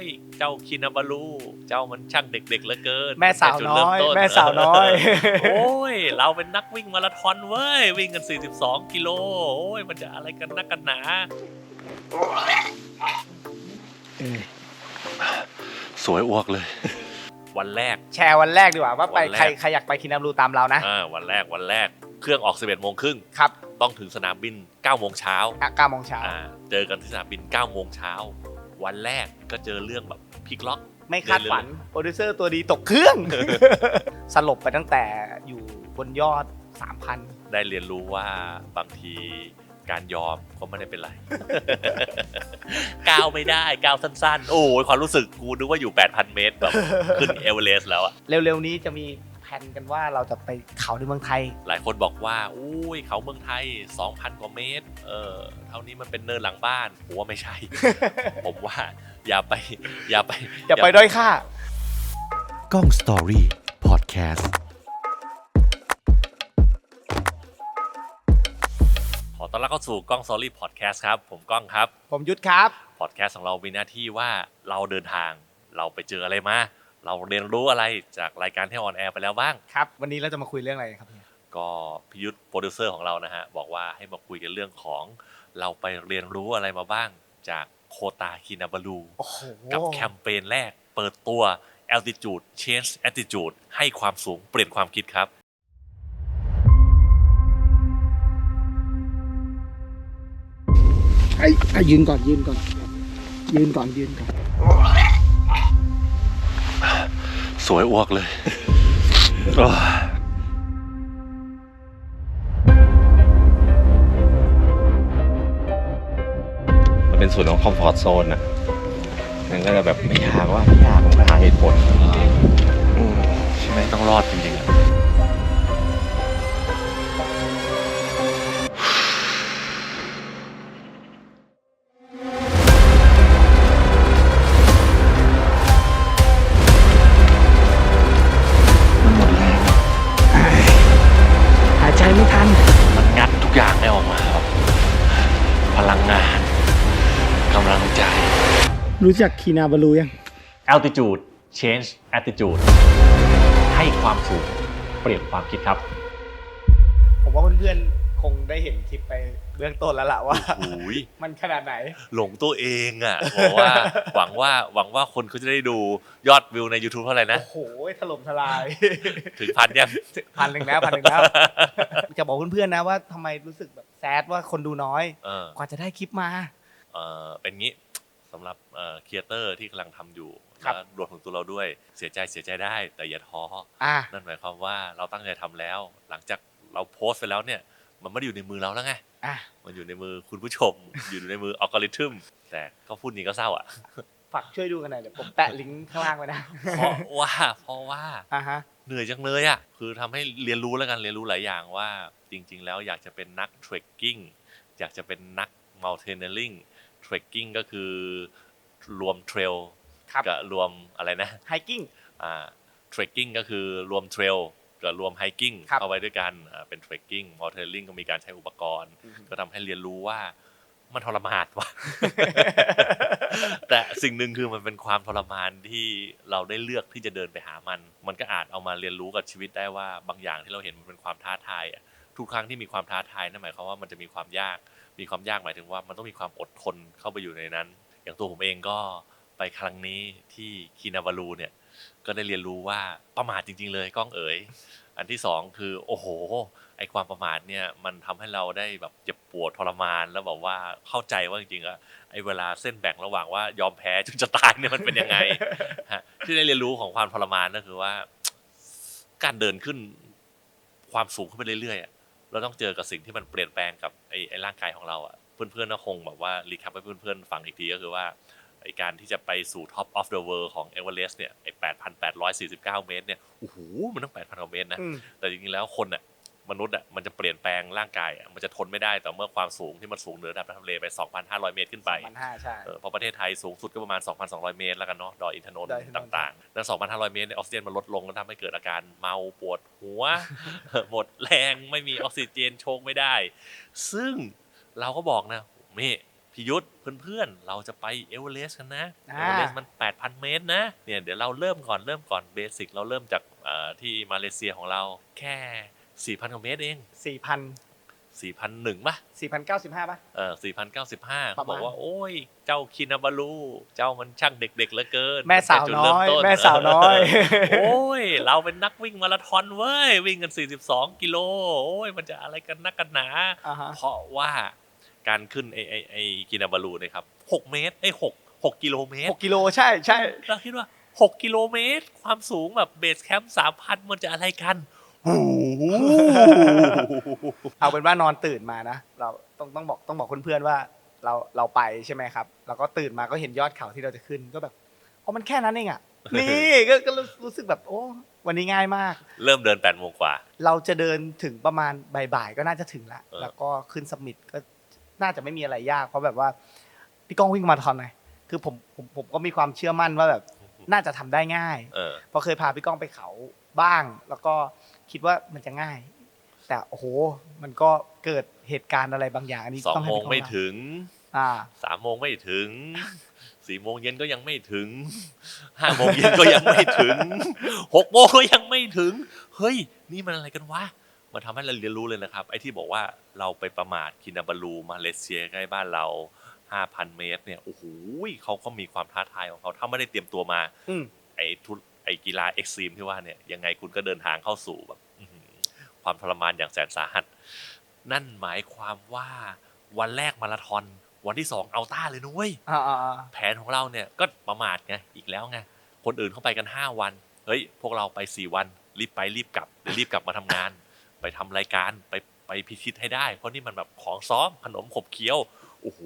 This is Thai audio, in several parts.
ย เจ้าคินาบารูเจ้ามันช่างเด็กๆเหลือเกินแม่สาวตั้งน้แต่อยจุดเริ่ต้แม่สาวน้อย โอ้ย เราเป็นนักวิ่งมาราธอนเว้ย วิ่งกัน 42 กิโล โอ้ย มันจะอะไรกันนักกันหนาสวยอ้วกเลย วันแรก แชร์วันแรกดีกว่าว่าไปวันแรกใครใครอยากไปคินาบรูตามเรานะอ่าวันแรกวันแรกเครื่องออก 11โมงครึ่งครับ ต้องถึงสนามบิน9โมงเช้าอะเก้าโมงเช้าอ่าเจอกันที่สนามบิน9โมงเช้า วันแรกก็เจอเรื่องแบบพลิกล็อก ไม่คาดฝันโปรดิวเซอร์ตัวดีตกเครื่อง สลบไปตั้งแต่อยู่บนยอด 3,000 ได้เรียนรู้ว่าบางทีการยอมก็ไม่ได้เป็นไรก้าวไม่ได้ก้าวสั้นๆ โอ้ยความรู้สึกกูนึกว่าอยู่ 8,000 เมตรแบบขึ้นเอเวอเรสต์แล้วอะเร็วๆนี้จะมี แผนกันว่าเราจะไปเขาในเมืองไทย หลายคนบอกว่า อุ้ยเขาเมืองไทย 2,000 กว่าเมตร เออเท่านี้มันเป็นเนินหลังบ้านผมว่าไม่ใช่ ผมว่าอย่าไป อย่าไป อย่าไปด้อยค่ากล้องสตอรี่พอดแคสต์ขอต้อนรับเข้าสู่กล้องซอรี่พอดแคสต์ครับ ผมก้องครับผมยุทธครับ พอดแคสต์ของเรามีหน้าที่ว่าเราเดินทางเราไปเจออะไรมา เราเรียนรู้อะไรจากรายการที่ออนแอร์ไปแล้วบ้าง ครับ วันนี้เราจะมาคุยเรื่องอะไรครับเนี่ยก็พิยุทธโปรดิวเซอร์ของเรานะฮะบอกว่าให้มาคุยกันเรื่องของเราไปเรียนรู้อะไรมาบ้างจากโคตาคินาบาลูโอ้โหกับแคมเปญแรกเปิดตัว altitude change attitude ให้ความสูงเปลี่ยนความคิดครับ ไอ้ไอ้ยืนก่อนยืนก่อน ยืนก่อนยืนก่อน สวยอ้วกเลยโอ้ยมันเป็นส่วนของคอมฟอร์ทโซนนะมันก็จะแบบไม่อยากว่าไม่อยากผมก็หาเหตุผลอืมใช่ไหมต้องรอด รู้จักคีนาบาลูยัง altitude change attitude ให้ความสูงเปลี่ยนความคิดครับ ผมว่าเพื่อนๆคงได้เห็นคลิปไปเบื้องต้นแล้วล่ะว่า โอ้ยมันขนาดไหน หลงตัวเองอะบอกว่าหวังว่าหวังว่าคนเขาจะได้ดูยอดวิวใน YouTube เท่าไหร่นะ โอ้โหถล่มทลาย ถึงพันยังพันหนึ่งแล้วพันหนึ่งแล้วจะบอกเพื่อนๆนะว่าทำไมรู้สึกแบบแซดว่าคนดูน้อย เออกว่าจะได้คลิปมา เออเป็นงี้ สำหรับเอ่อครีเอเตอร์ที่กำลังทำอยู่ครับและรวมถึงตัวเราด้วยเสียใจเสียใจได้แต่อย่าท้ออะนั่นหมายความว่าเราตั้งใจทำแล้ว หลังจากเราโพสต์ไปแล้วเนี่ย มันไม่ได้อยู่ในมือเราแล้วไงอะมันอยู่ในมือคุณผู้ชม อยู่ในมืออัลกอริทึมแต่ก็พูดนี้ก็เศร้าอะฝากช่วยดูกันหน่อยเดี๋ยวผมแปะลิงก์ข้างล่างไว้นะเพราะว่าเพราะว่าอะฮะเหนื่อยจังเลยอะคือทำให้เรียนรู้แล้วกันเรียนรู้หลายอย่างว่าจริง ๆ แล้วอยากจะเป็นนักเทรคกิ้งอยากจะเป็นนักมัลเทนเนอร์ลิง เทรคกิ้งก็คือรวมเทรลครับกับรวมอะไรนะไฮกิ้งอ่าเทรคกิ้งก็คือรวมเทรลกับรวมไฮกิ้งครับเข้าไว้ด้วยกันอ่าเป็นเทรคกิ้งมัลเทนเนอร์ลิงก็มีการใช้อุปกรณ์ ก็ทำให้เรียนรู้ว่ามันทรมานว่ะแต่สิ่งหนึ่งคือมันเป็นความทรมานที่เราได้เลือกที่จะเดินไปหามัน มันก็อาจเอามาเรียนรู้กับชีวิตได้ว่าบางอย่างที่เราเห็นมันเป็นความท้าทายอะทุกครั้งที่มีความท้าทายนั่นหมายความว่ามันจะมีความยาก มีความยากหมายถึงว่ามันต้องมีความอดทนเข้าไปอยู่ในนั้น อย่างตัวผมเองก็ไปครั้งนี้ที่คินาบาลูเนี่ยก็ได้เรียนรู้ว่าประมาทจริง ๆ เลยก้องเอ๋ยอันที่สองคือโอ้โหไอความประมาทเนี่ยมันทำให้เราได้แบบเจ็บปวดทรมานแล้วแบบว่าเข้าใจว่าจริงๆอะไอเวลาเส้นแบ่งระหว่างว่ายอมแพ้จนจะตายเนี่ยมันเป็นยังไงฮะที่ได้เรียนรู้ของความทรมานก็คือว่า การเดินขึ้นความสูงขึ้นไปเรื่อยๆ เราต้องเจอกับสิ่งที่มันเปลี่ยนแปลงกับไอไอร่างกายของเราอะเพื่อนๆก็คงแบบว่ารีแคปให้เพื่อนๆฟังอีกทีก็คือว่าไอการที่จะไปสู่ Top of the World ของเอเวอเรสต์เนี่ยไอ8,849 เมตรเนี่ยโอ้โหมันต้อง 8,000 กว่าเมตรนะอืมแต่จริงๆแล้วคนอะ มนุษย์อะมันจะเปลี่ยนแปลงร่างกายอะมันจะทนไม่ได้ต่อเมื่อความสูงที่มันสูงเหนือระดับน้ำทะเลไป 2,500 เมตรขึ้นไปพันห้าใช่เออเพราะประเทศไทยสูงสุดก็ประมาณ 2,200 เมตรแล้วกันเนาะดอยอินทนนท์ดอยอินทนนท์ต่างๆ แล้ว 2,500 เมตรเนี่ยออกซิเจนมันลดลงแล้วทำให้เกิดอาการเมาปวดหัว หมดแรงไม่มีออกซิเจนโชคไม่ได้ ซึ่งเราก็บอกนะเมพี่ยุทธเพื่อนๆ เราจะไปเอเวอเรสต์กันนะเออ่าเวอเรสต์มันเมตรนะเนี่ยเดี๋ยวเราเริ่มก่อนเริ่มก่อนเบสิกเราเริ่มจากเอ่อที่มาเลเซียของเราแค่ 4,000กว่าเมตรเองสี่พัน4,001ป่ะสี่พันเก้าสิบห้าป่ะเออ4,095ประมาณบอกว่า โอ้ย เจ้าคินาบาลูเจ้ามันช่างเด็กๆเหลือเกิน แม่สาวจุดน้เริ่อยต้นแม่สาวน้อย โอ้ย เราเป็นนักวิ่งมาราธอนเว้ย วิ่งกัน42กิโล โอ้ย มันจะอะไรกันนักกันหนาอ่าฮะเพราะว่าการขึ้นไอไอไอกินาบาลูเนะครับ6เมตรไอย6 6กิโลเมตหรกกิโลใช่ใช่เราคิดว่า6กิโลเมตร ความสูงแบบเบสแคมป์3,000มันจะอะไรกันโอ้โห เอาเป็นว่านอนตื่นมานะ เราต้องต้องบอกต้องบอกเพื่อนๆว่า เราเราไปใช่ไหมครับ แล้วก็ตื่นมาก็เห็นยอดเขาที่เราจะขึ้นก็แบบเพราะมันแค่นั้นเองอะนี่ก็ก็รู้รู้สึกแบบโอ้วันนี้ง่ายมาก เริ่มเดิน8โมงกว่า เราจะเดินถึงประมาณบ่ายๆก็น่าจะถึงละเออแล้วก็ขึ้นสมิธก็น่าจะไม่มีอะไรยาก เพราะแบบว่าพี่ก้องวิ่งมาราธอนไงคือผมผมผมก็มีความเชื่อมั่นว่าแบบน่าจะทำได้ง่ายเออเพราะเคยพาพี่ก้องไปเขาบ้าง แล้วก็ คิดว่ามันจะง่าย แต่โอ้โหมันก็เกิดเหตุการณ์อะไรบางอย่างอันนี้สองต้องให้โมงพี่ก้องไม่เล่าถึงอ่า สามโมงไม่ถึงสี่โมงเย็นก็ยังไม่ถึงห้าโมงเย็นก็ยังไม่ถึงหกโมงก็ยังไม่ถึง เฮ้ย นี่มันอะไรกันวะมันทำให้เราเรียนรู้เลยนะครับ ไอ้ที่บอกว่าเราไปประมาทคินาบาลูมาเลเซียใกล้บ้านเรา 5,000 เมตรเนี่ยโอ้โหเขาก็มีความท้าทายของเขาถ้าไม่ได้เตรียมตัวมา อืม ไอ้ทุไอ้ กีฬาเอ็กซ์ตรีมที่ว่าเนี่ยยังไงคุณก็เดินทางเข้าสู่แบบอื้อหือความทรมานอย่างแสนสาหัส นั่นหมายความว่าวันแรกมาราธอนวันที่สองเอาต้าเลยนุ้ยอ่าอ่าอ่าแผนของเราเนี่ยก็ประมาทไงอีกแล้วไงคนอื่นเขาไปกัน5วันเฮ้ยพวกเราไป4วันรีบไปรีบกลับเดี๋ยวรีบกลับมาทำงาน ไปทำรายการไปไปพิชิตให้ได้ เพราะนี่มันแบบของซ้อมขนมขบเคี้ยวโอ้โห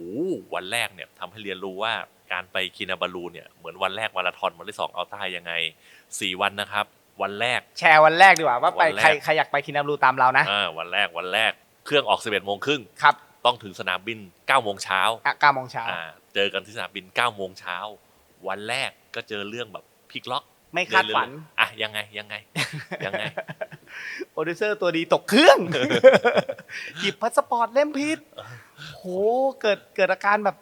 วันแรกเนี่ยทำให้เรียนรู้ว่า การไปคินาบาลูเนี่ยเหมือนวันแรกมาราธอนวันที่สองเอาต้ายังไง4วันนะครับ วันแรก แชร์วันแรกดีกว่าว่าไปวันแรก ใครใครอยากไปคินาบลูตามเรานะอ่าวันแรกวันแรกเครื่องออก 11โมงครึ่งครับต้องถึงสนามบิน9โมงเช้าอะเก้าโมงเช้าอ่าเจอกันที่สนามบิน9โมงเช้าวันแรกก็เจอเรื่องแบบพลิกล็อกไม่คาดฝัน เรื่อยๆอะยังไงยังไงยังไง โปรดิวเซอร์ตัวดีตกเครื่อง หยิบพาสปอร์ตเล่มผิดโหเกิดเกิดอาการแบบ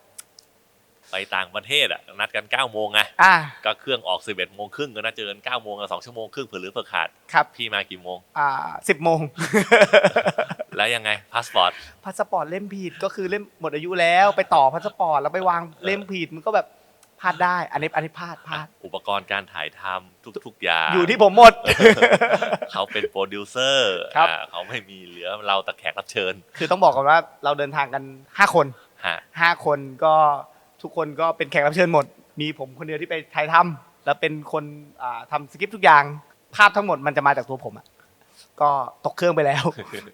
ไปต่างประเทศอะนัดกัน9โมงไงอ่าก็เครื่องออก 11โมงครึ่งก็นัดเจอกัน9โมงกับ2ชั่วโมงครึ่งเผื่อหรือเผื่อขาดครับพี่มากี่โมงอ่าสิบโมง แล้วยังไงพาสปอร์ตพาสปอร์ตเล่มผิดก็คือเล่มหมดอายุแล้วไปต่อพาสปอร์ตแล้วไปวางเล่มผิดมันก็แบบพลาดได้อันนี้อันนี้พลาดพลาดอุปกรณ์การถ่ายทำทุกๆอย่างอยู่ที่ผมหมด เขาเป็นโปรดิวเซอร์ครับอ่าเขาไม่มีเหลือเราแต่แขกรับเชิญ คือต้องบอกก่อนว่าเราเดินทางกันห้าคนฮะห้าคนก็ ทุกคนก็เป็นแขกรับเชิญหมด มีผมคนเดียวที่ไปถ่ายทำแล้วเป็นคนอ่าทำสคริปต์ทุกอย่าง ภาพทั้งหมดมันจะมาจากตัวผมอะก็ตกเครื่องไปแล้ว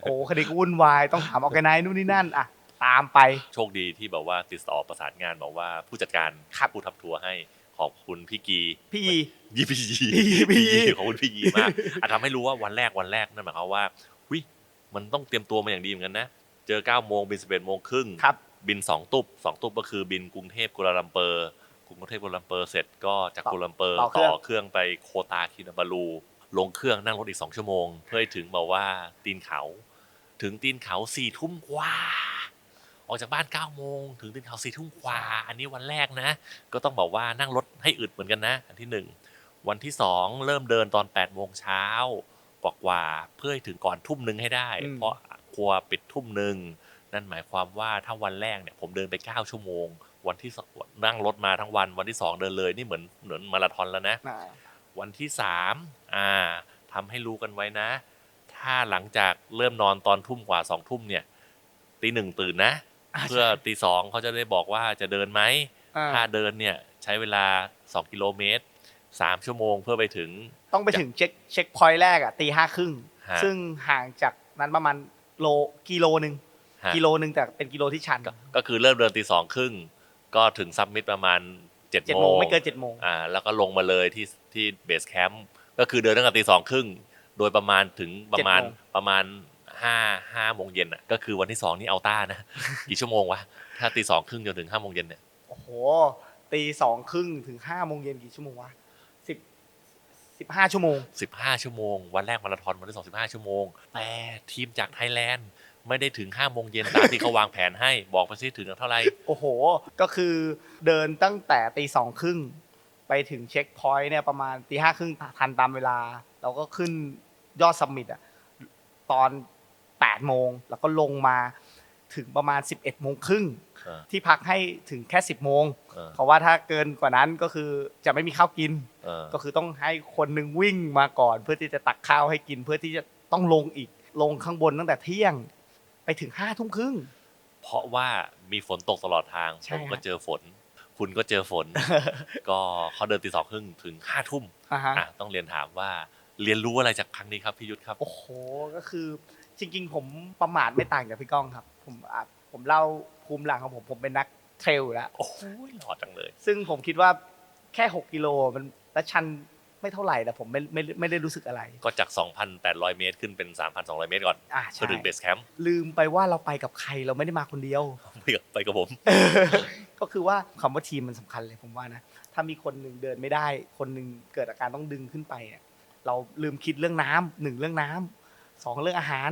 โอ้คดีก็วุ่นวายต้องถามออแกไนนู่นนี่นั่นอะตามไป โชคดีที่แบบว่าติดต่อประสานงานบอกว่าผู้จัดการครับผู้ทับทัวร์ให้ขอบคุณพี่กีพี่ยี่พี่ยีพี่ยีขอบคุณพี่ยีมากอะทำให้รู้ว่าวันแรกวันแรกนั่นหมายความว่าหุยมันต้องเตรียมตัวมาอย่างดีเหมือนกันนะ เจอ9โมงบิน11โมงครึ่งครั บบิน 2 ตุบ2ตุบก็คือบินกรุงเทพกัวลาลัมเปอร์ กรุงเทพกัวลาลัมเปอร์เสร็จก็จากต่อกัวลาลัมเปอร์ต่อเครื่ต่องอเครื่องไปโคตาคินาบาลูลงเครื่องนั่งรถอีก 2 ชั่วโมง เพื่อให้ถึงบอกว่าตีนเขา ถึงตีนเขาสี่ทุ่มกว่าออกจากบ้าน9ก้าโมงถึงตีนเขาสี่ทุ่มกว่า อันนี้วันแรกนะ ก็ต้องบอกว่านั่งรถให้อึดเหมือนกันนะ อันที่หนึ่งวันที่สองเริ่มเดินตอน8ปดโมงเช้ากว่ากว่าๆเพื่อให้ถึงก่อนทุ่มหนึ่งให้ได้อืมเพราะกลัวปิดทุ่มหนึ่ง นั่นหมายความว่าถ้าวันแรกเนี่ยผมเดินไป 9 ชั่วโมง วันที่สองนั่งรถมาทั้งวัน วันที่สองเดินเลยนี่เหมือนเหมือนมาราธอนแล้วนะอ่าวันที่สามอ่าทำให้รู้กันไว้นะ ถ้าหลังจากเริ่มนอนตอนทุ่มกว่าสองทุ่มเนี่ยตีหนึ่งตื่นนะอ่าเพื่อตีสองเขาจะได้บอกว่าจะเดินไหมอ่าถ้าเดินเนี่ยใช้เวลา 2 กิโลเมตร3ชั่วโมงเพื่อไปถึง ต้องไปถึงเช็คเช็คพอยต์แรกอะตีห้าครึ่งฮะซึ่งห่างจากนั้นประมาณโลกิโลหนึ่ง ฮะ กิโลหนึ่งแต่เป็นกิโลที่ชันก็ก็คือเริ่มเดินตีสองครึ่งก็ถึงซัมมิตประมาณ7จ็ดเจ็ดโมโมงงไม่เกินเจ็ดโมงอ่าแล้วก็ลงมาเลยที่ที่เบสแคมป์ก็คือเดินตั้งแต่ตีสองครึ่งโดยประมาณถึงประมาณเจ็ดโมงประมาณห้าห้าโมงเย็นอะก็คือวันที่สองนี่เอาต้านะ กี่ชั่วโมงวะถ้าตีสองครึ่งจนถึงห้าโมงเย็นเนี่ยโอ้โหตีสองครึ่งถึงห้าโมงเย็นกี่ชั่วโมงวะสิบสิบห้าชั่วโมงสิบห้าชั่วโมง วันแรกมาราธอนวันที่สองสิบห้าชั่วโมงแต่ทีมจากไทยแลนด์ ไม่ได้ถึงห้าโมงเย็นตามที่เขาวางแผนให้บอกไปสิถึงเท่าไหร่โอ้โห ก็คือเดินตั้งแต่ตีสองครึ่งไปถึงเช็คพอยต์เนี่ยประมาณตีห้าครึ่งทันตามเวลา เราก็ขึ้นยอดซัมมิตอะตอนแปดโมงแล้วก็ลงมาถึงประมาณสิบเอ็ดโมงครึ่งเออที่พักให้ถึงแค่สิบโมงเออเพราะว่าถ้าเกินกว่านั้นก็คือจะไม่มีข้าวกินเออก็คือต้องให้คนหนึ่งวิ่งมาก่อน เพื่อที่จะตักข้าวให้กิน เพื่อที่จะต้องลงอีกลงข้างบนตั้งแต่เที่ยง ไปถึงห้าทุ่มครึ่ง เพราะว่ามีฝนตกตลอดทางใช่ผมก็ฮะเจอฝน คุณก็เจอฝน ก็เขาเดินตีสองครึ่งถึงห้าทุ่มอ่าฮะอะต้องเรียนถามว่าเรียนรู้อะไรจากครั้งนี้ครับพี่ยุทธครับ โอ้โหก็คือ จริง ๆ ผมประมาทไม่ต่างจากพี่ก้องครับ ผมอะผมเล่าภูมิหลังของผมผมเป็นนักเทรลอยู่แล้วโอ้โหหล่อจังเลย ซึ่งผมคิดว่าแค่ 6 กิโลมันและชัน ไม่เท่าไหร่แต่ผมไม่ไม่ไม่ได้รู้สึกอะไร ก็จาก 2,800 เมตรขึ้นเป็น 3,200 เมตรก่อนอ่าเพื่ใช่อถึงเบสแคมป์ลืมไปว่าเราไปกับใครเราไม่ได้มาคนเดียวไปกับไปกับผม ก็คือว่าคำว่าทีมมันสำคัญเลยผมว่านะถ้ามีคนหนึ่งเดินไม่ได้ คนหนึ่งเกิดอาการต้องดึงขึ้นไปเนี่ยเราลืมคิดเรื่องน้ำหนึ่งเรื่องน้ำสองเรื่องอาหาร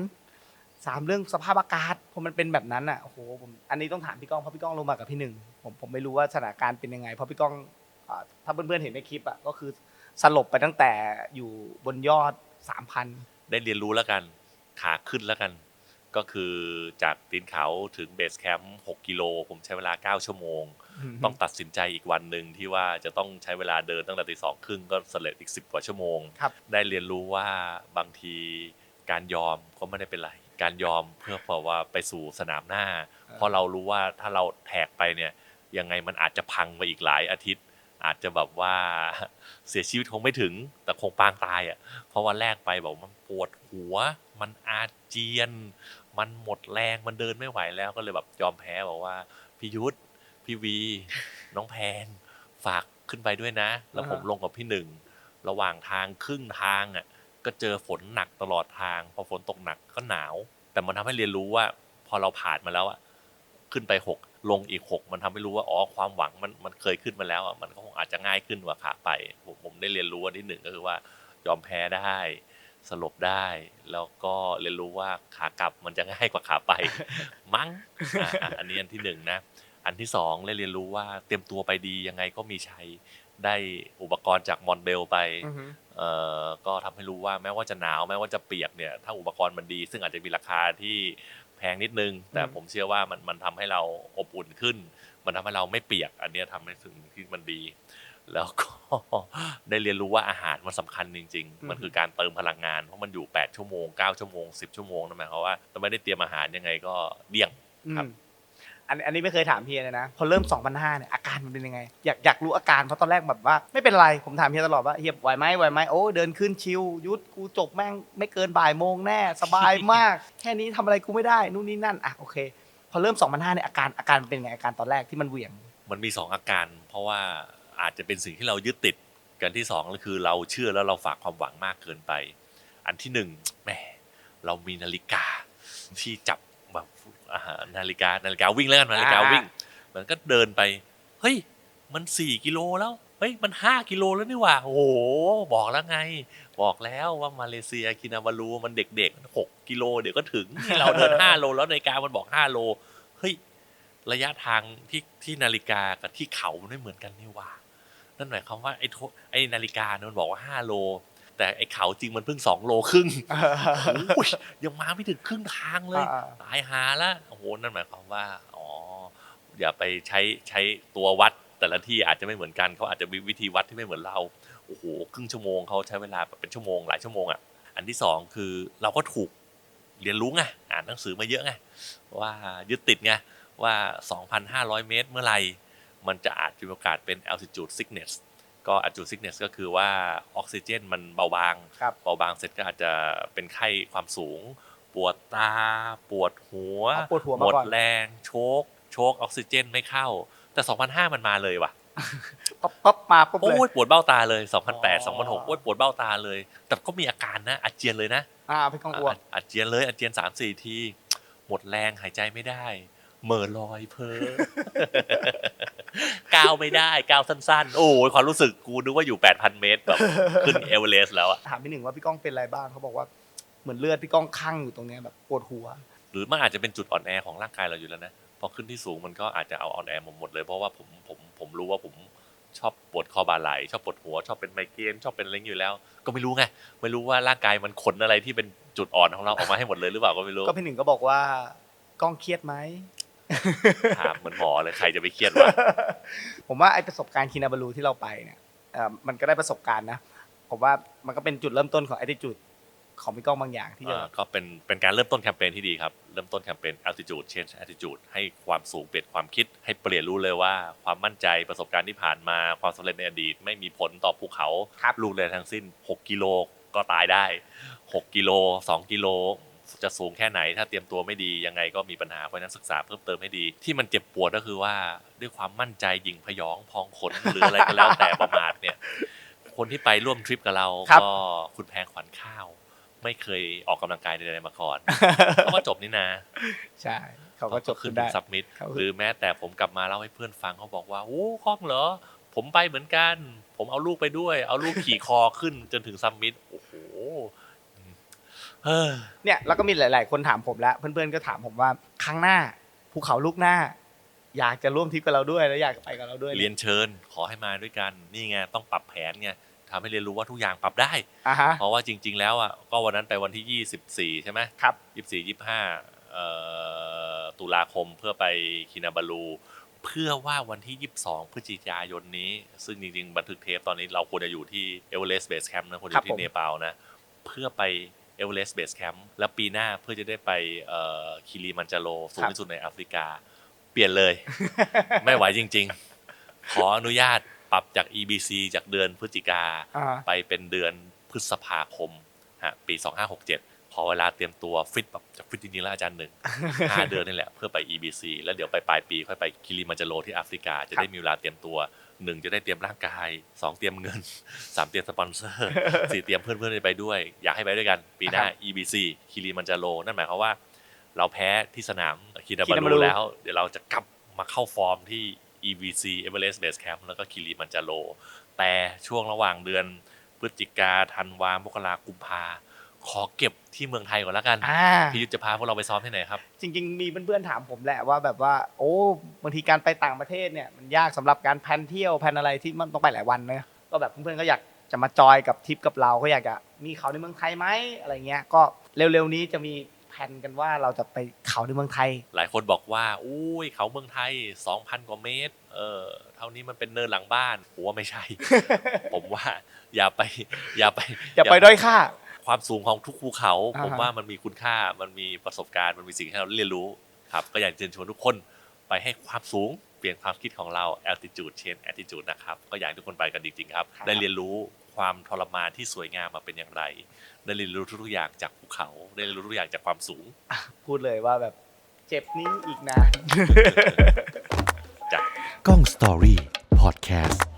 สามเรื่องสภาพอากาศพอมันเป็นแบบนั้นอะโอ้โหผมอันนี้ต้องถามพี่ก้องเพราะพี่ก้องลงมากับพี่หนึ่งผมผมไม่รู้ว่าสถานการณ์เป็นยังไงเพราะพี่ก้องอ่าถ้าเพื่อนๆเห็นในคลิปอะก็คือ สลบไปตั้งแต่อยู่บนยอดสามพันได้เรียนรู้แล้วกัน ขาขึ้นแล้วกัน ก็คือจากตีนเขาถึงเบสแคมป์6กิโลผมใช้เวลา 9 ชั่วโมง ต้องตัดสินใจอีกวันหนึ่งที่ว่าจะต้องใช้เวลาเดินตั้งแต่ตีสองครึ่งก็เสร็จอีก 10 กว่าชั่วโมงครับได้เรียนรู้ว่าบางทีการยอมก็ไม่ได้เป็นไร การยอมเพื่อเพราะว่าไปสู่สนามหน้า เพราะเรารู้ว่าถ้าเราแทกไปเนี่ยยังไงมันอาจจะพังไปอีกหลายอาทิตย์ อาจจะแบบว่าเสียชีวิตคงไม่ถึง แต่คงปางตายอะเพราะวันแรกไปบอกมันปวดหัว มันอาเจียน มันหมดแรงมันเดินไม่ไหวแล้วก็เลยแบบยอมแพ้บอกว่าพี่ยุทธพี่วี น้องแพนฝากขึ้นไปด้วยนะ แล้วผมลงกับพี่หนึ่งระหว่างทางครึ่งทางอะก็เจอฝนหนักตลอดทางพอฝนตกหนักก็หนาว แต่มันทำให้เรียนรู้ว่า พอเราผ่านมาแล้วอะขึ้นไปหก ลงอีกหกมันทำให้รู้ว่าอ๋อความหวังมันมันเคยขึ้นมาแล้วอะมันก็คงอาจจะง่ายขึ้นกว่าขาไป ผมผมได้เรียนรู้อันที่หนึ่งก็คือว่ายอมแพ้ได้สลบได้ แล้วก็เรียนรู้ว่าขากลับมันจะง่ายกว่าขาไป มั้งอะอะอันนี้อันที่หนึ่งนะอันที่สองได้เรียนรู้ว่าเตรียมตัวไปดียังไงก็มีชัยได้อุปกรณ์จากมอนเบลไปอือฮึเอ่อก็ทำให้รู้ว่าแม้ว่าจะหนาวแม้ว่าจะเปียกเนี่ยถ้าอุปกรณ์มันดี ซึ่งอาจจะมีราคาที่ แพงนิดนึง แต่ผมเชื่อว่ามันมันทำให้เราอบอุ่นขึ้น มันทำให้เราไม่เปียก อันเนี้ยทำให้สิ่งที่มันดี แล้วก็ได้เรียนรู้ว่าอาหารมันสำคัญจริง ๆ มันคือการเติมพลังงานเพราะมันอยู่ 8 ชั่วโมง 9 ชั่วโมง 10 ชั่วโมงนั่นหมายความว่าถ้าไม่ได้เตรียมอาหารยังไงก็เดี่ยงครับ อันอันนี้ไม่เคยถามเฮียเลยนะ พอเริ่ม2,500เนี่ยอาการมันเป็นยังไง อยากอยากรู้อาการเพราะตอนแรกแบบว่า ไม่เป็นไรผมถามเฮียตลอดว่าเฮียไหวไหมไหวไหมโอ้เดินขึ้นชิวยุดกูจบแม่งไม่เกินบ่ายโมงแน่สบายมาก แค่นี้ทำอะไรกูไม่ได้นู่นนี่นั่นอะโอเค พอเริ่ม2,500เนี่ยอาการอาการเป็นยังไงอาการตอนแรกที่มันเหวี่ยง มันมีสองอาการ เพราะว่าอาจจะเป็นสิ่งที่เรายึดติดกันที่สองก็คือเราเชื่อแล้วเราฝากความหวังมากเกินไป อันที่หนึ่งแหมเรามีนาฬิกาที่จับ นาฬิกานาฬิกาวิ่งแล้วกันนาฬิกาวิ่ง มันก็เดินไป เฮ้ย มันสี่กิโลแล้ว เฮ้ย มันห้ากิโลแล้วนี่หว่า โอ้โห บอกแล้วไง บอกแล้วว่ามาเลเซียคินาบาลูมันเด็กๆหกกิโลเดี๋ยวก็ถึงนี่เราเดินห้าโลแล้วนาฬิกามันบอกห้าโล เฮ้ย ระยะทางที่ที่นาฬิกากับที่เขามันไม่เหมือนกันนี่หว่า นั่นหมายความว่าไอ้โทไอ้นาฬิกาเนี่ยมันบอกว่าห้าโล แต่ไอ้เขาจริงมันเพิ่งสองโลครึ่งโอ้ยยังมาไม่ถึงครึ่งทางเลยอ่าตายหาละโอ้โหนั่นหมายความว่าอ๋ออย่าไปใช้ใช้ตัววัดแต่ละที่อาจจะไม่เหมือนกันเขาอาจจะมีวิธีวัดที่ไม่เหมือนเราโอ้โหครึ่งชั่วโมงเขาใช้เวลาแบบเป็นชั่วโมงหลายชั่วโมงอะอันที่สองคือเราก็ถูกเรียนรู้ไงอ่านหนังสือมาเยอะไงว่ายึดติดไงว่า 2,500 เมตรเมื่อไหร่มันจะอาจมีโอกาสเป็น altitude sickness ก็ altitude sickness ก็คือว่าออกซิเจนมันเบาบางครับเบาบางเสร็จก็อาจจะเป็นไข้ความสูง ปวดตา ปวดหัวอ๋อปวดหัวหมามดก่อนแรง โชกโชกออกซิเจนไม่เข้า แต่2,500มันมาเลยว่ะปั๊บปั๊บมาปุ๊บเลโอ้ยยปวดเบ้าตาเลยอ๋อ2008 2006โอ้ยปวดเบ้าตาเลย แต่ก็มีอาการนะอาเจียนเลยนะอ่าพี่ก้องอ้วกอาอาเจียนเลยอาเจียน 3-4 ที หมดแรงหายใจไม่ได้เหม่อลอยเพ้อ ก้าวไม่ได้ก้าวสั้น ๆ โอ้ยความรู้สึกกูนึกว่าอยู่ 8,000 เมตรแบบขึ้นเอเวอเรสต์แล้วอะถามพี่หนึ่งว่าพี่ก้องเป็นอะไรบ้างเขาบอกว่าเหมือนเลือดพี่ก้องคั่งอยู่ตรงเนี้ยแบบปวดหัว หรือมันอาจจะเป็นจุดอ่อนแอของร่างกายเราอยู่แล้วนะพอขึ้นที่สูงมันก็อาจจะเอาอ่อนแอหมดหมดเลยเพราะว่าผมผมผมรู้ว่าผมชอบปวดคอบ่าไหล่ชอบปวดหัว ชอบเป็นไมเกรนชอบเป็นอะไรอย่างนี้อยู่แล้ว ก็ไม่รู้ไงไม่รู้ว่าร่างกายมันขนอะไรที่เป็นจุดอ่อนของเราออกมาให้หมดเลยหรือเปล่าก็ไม่รู้ก็พี่หนึ่งก็บอกว่ากล้องเครียดไหม ถามเหมือนหมอเลยใครจะไปเครียดวะผมว่าไอประสบการณ์คินาบาลูที่เราไปเนี่ยเอ่อมันก็ได้ประสบการณ์นะผมว่ามันก็เป็นจุดเริ่มต้นของไอที่จุดของพี่ก้องบางอย่างที่จะอ่าก็เป็นเป็นการเริ่มต้นแคมเปญที่ดีครับ เริ่มต้นแคมเปญ altitude change attitude ให้ความสูงเปลี่ยนความคิด ให้เปลี่ยนรู้เลยว่า ความมั่นใจประสบการณ์ที่ผ่านมาความสำเร็จในอดีต ไม่มีผลต่อภูเขาครับลูกเลยทั้งสิ้น 6 กิโลก็ตายได้ 6 กิโล 2 กิโล จะสูงแค่ไหน ถ้าเตรียมตัวไม่ดียังไงก็มีปัญหาเพราะฉะนั้นศึกษาเพิ่มเติมให้ดี ที่มันเจ็บปวดก็คือว่าด้วยความมั่นใจยิงพยองพองขนหรืออะไรก็แล้วแต่ประมาทเนี่ยคนที่ไปร่วมทริปกับเราครับก็คุณแพงขวัญข้าว ไม่เคยออกกำลังกายใดๆมาก่อนเขาก็จบนี่นะ ใช่เขาก็จบขึ้ขึ้นนได้ซับมิดเขาหรือแม้แต่ผมกลับมาเล่าให้เพื่อนฟังเขาบอกว่าโอ้ข้องเหรอ ผมไปเหมือนกัน ผมเอาลูกไปด้วย เอาลูกขี่คอขึ้นจนถึงซัมมิดโอ้โห เฮ้อเนี่ยแล้วก็มีหลาย ๆ คนถามผมแล้ว เพื่อน ๆ ก็ถามผมว่าครั้งหน้าภูเขาลูกหน้า อยากจะร่วมทริปกับเราด้วยแล้วอยากไปกับเราด้วยเรียนเชิญขอให้มาด้วยกันนี่ไงต้องปรับแผนไงทำให้เรียนรู้ว่าทุกอย่างปรับได้อะฮะเพราะว่าจริง ๆ แล้วอะก็วันนั้นไปวันที่ 24 ใช่ไหมครับยี่สิบสี่ยี่ห้าตุลาคมเพื่อไปคินาบาลูเพื่อว่าวันที่ 22 พฤศจิกายนนี้ ซึ่งจริง ๆ บันทึกเทปตอนนี้เราควรจะอยู่ที่เอเวอเรสต์เบสแคมป์นะควรอครับยู่ผมที่เนปาลนะ เพื่อไป เอเวอเรสต์เบสแคมป์แล้วปีหน้าเพื่อจะได้ไปคิริมันจาโรสูงที่สุดในแอฟริกา เปลี่ยนเลย ไม่ไหวจริง ๆ ขออนุญาตปรับจาก EBC จากเดือนพฤศจิกาอ่าไปเป็นเดือนพฤษภาคมฮะปี 2567ขอเวลาเตรียมตัวฟิตแบบจะฟิตจริงๆแล้วอาจารย์หนึ่งห้าเดือนนี่แหละเพื่อไป EBC แล้วเดี๋ยวไปปลายปีค่อยไปคิริมันจาโรที่แอฟริกาจะได้มีเวลาเตรียมตัว หนึ่งจะได้เตรียมร่างกายสองเตรียมเงินสามเตรียมสปอนเซอร์สี่เตรียมเพื่อนๆไปด้วย อยากให้ไปด้วยกันปีหน้า EBC คิริมันจาโรนั่นหมายความว่า เราแพ้ที่สนามคินาบาคินาบารูรูแล้ว เดี๋ยวเราจะกลับมาเข้าฟอร์มที่ EVC Everest Base Camp แล้วก็คิริมันจาโรแต่ช่วงระหว่างเดือนพฤศจิกาธันวามกรากุมภา ขอเก็บที่เมืองไทยก่อนแล้วกันอ่า พี่ยุทธจะพาพวกเราไปซ้อมที่ไหนครับ จริงๆ มีเพื่อนๆถามผมแหละว่าแบบว่า โอ้บางทีการไปต่างประเทศเนี่ยมันยากสำหรับการแพลนเที่ยวแพลนอะไรที่มันต้องไปหลายวันเนอะก็แบบเพื่อนๆก็อยากจะมาจอยกับทริปกับเราก็อยากจะมีเขาในเมืองไทยไหมอะไรเงี้ยก็เร็วๆนี้จะมีแผนกันว่าเราจะไปเขาในเมืองไทย หลายคนบอกว่าอุ้ยเขาเมืองไทย 2,000 กว่าเมตร เออเท่านี้มันเป็นเนินหลังบ้านผมว่าไม่ใช่ ผมว่าอย่าไปอย่าไปอย่าไปด้อยค่า ความสูงของทุกภูเขา อ่าฮะ ผมว่ามันมีคุณค่ามันมีประสบการณ์มันมีสิ่งที่เราเรียนรู้ครับก็อยากเชิญชวนทุกคนไปให้ความสูงเปลี่ยนความคิดของเรา altitude change attitude นะครับก็อยากให้ทุกคนไปกันจริงๆครับ ได้เรียนรู้ความทรมานที่สวยงามมาเป็นอย่างไร ได้เรียนรู้ทุกๆอย่างจากภูเขา ได้เรียนรู้ทุกอย่างจากความสูงพูดเลยว่าแบบเจ็บนี้อีกนาน จาก กล้องสตอรี่พอดแคสต์